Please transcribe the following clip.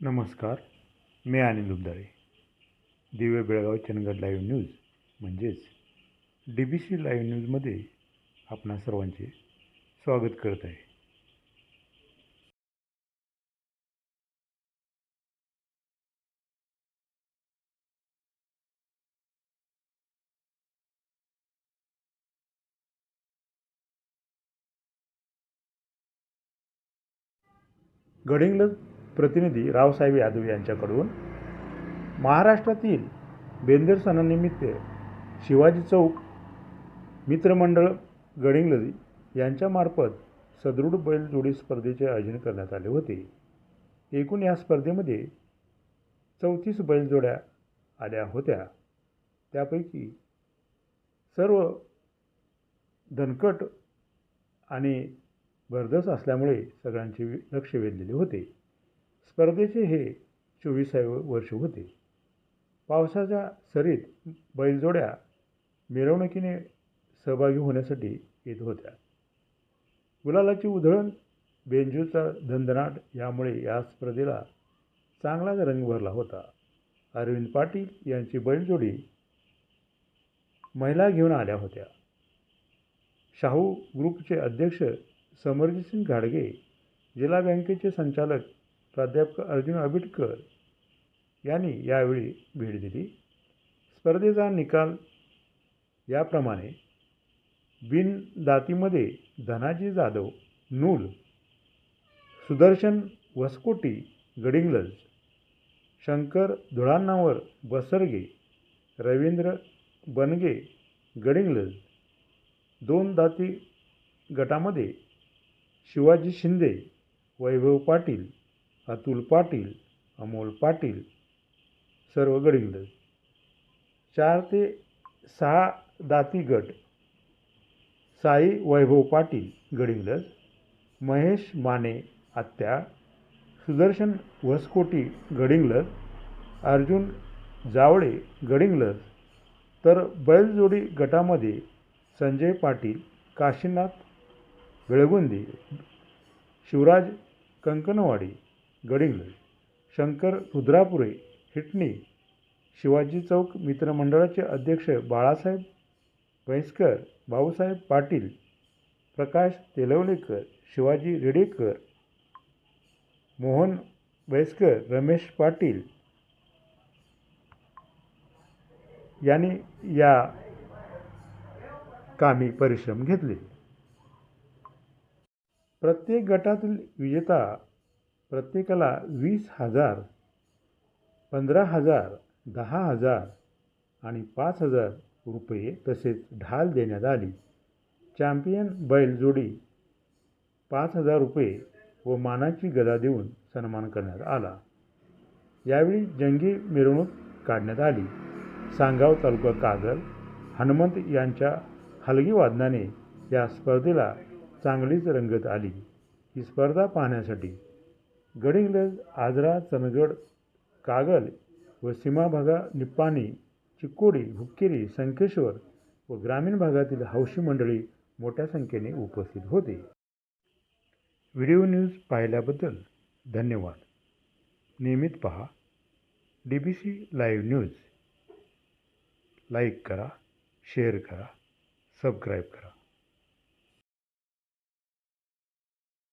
नमस्कार मी Anil Dubdare Divya Belgaum Chandgad live news म्हणजेच D B C live न्यूजमध्ये आपणा सर्वांचे स्वागत करत आहे. गडिंग्लज प्रतिनिधी रावसाहेब यादव यांच्याकडून महाराष्ट्रातील बेंदर सणानिमित्त शिवाजी चौक मित्रमंडळ गडिंग्लज यांच्यामार्फत सदृढ बैलजोडी स्पर्धेचे आयोजन करण्यात आले होते. एकूण या स्पर्धेमध्ये चौतीस बैलजोड्या आल्या होत्या. त्यापैकी सर्व धनकट आणि भरदस असल्यामुळे सगळ्यांचे लक्ष वेधलेले होते. स्पर्धेचे हे चोवीसावे वर्ष होते. पावसाच्या सरीत बैलजोड्या मिरवणुकीने सहभागी होण्यासाठी येत होत्या. गुलालाची उधळण बेंजूचा धंदनाट यामुळे या स्पर्धेला चांगलाच रंग भरला होता. अरविंद पाटील यांची बैलजोडी महिला घेऊन आल्या होत्या. शाहू ग्रुपचे अध्यक्ष समरजितसिंग घाडगे जिल्हा बँकेचे संचालक प्राध्यापक अर्जुन आबिटकर यांनी यावेळी भेट दिली. स्पर्धेचा निकाल याप्रमाणे बिन दातीमध्ये धनाजी जाधव नूल सुदर्शन वसकोटी गडिंग्लज शंकर धुळांनावर बसरगे रवींद्र बनगे गडिंग्लज दोन दाती गटामध्ये शिवाजी शिंदे वैभव पाटील अतुल पाटील अमोल पाटील सर्व गडिंगलज चार ते सहा दाती गट. साई वैभव पाटील गडिंगलज महेश माने आत्या. सुदर्शन वसकोटी गडिंगलज अर्जुन जावळे गडिंगलज तर बैलजोडी गटामध्ये संजय पाटील काशीनाथ बेळगुंदी शिवराज कंकणवाडी गडिंग्लज शंकर रुद्रापुरे हिटणी शिवाजी चौक मित्रमंडळाचे अध्यक्ष बाळासाहेब म्हैसकर भाऊसाहेब पाटील प्रकाश तेलवलेकर शिवाजी रेडेकर मोहन बैसकर रमेश पाटील यांनी या कामी परिश्रम घेतले. प्रत्येक गटातील विजेता प्रत्येकाला वीस हजार पंधरा हजार दहा हजार आणि पाच हजार रुपये तसेच ढाल देण्यात आली. चॅम्पियन बैल जोडी पाच हजार रुपये व मानाची गदा देऊन सन्मान करण्यात आला. यावेळी जंगी मिरवणूक काढण्यात आली. सांगाव तालुका कागल हनुमंत यांच्या हलगी वादनाने या स्पर्धेला चांगलीच रंगत आली. ही स्पर्धा पाहण्यासाठी गडिंग्लज आजरा चंदगड कागल व सीमाभागा निप्पाणी चिक्कोडी हुक्केरी संकेश्वर व ग्रामीण भागातील हौशी मंडळी मोठ्या संख्येने उपस्थित होते. व्हिडिओ न्यूज पाहिल्याबद्दल धन्यवाद. नियमित पहा. D B C live news like करा शेअर करा सबस्क्राईब करा.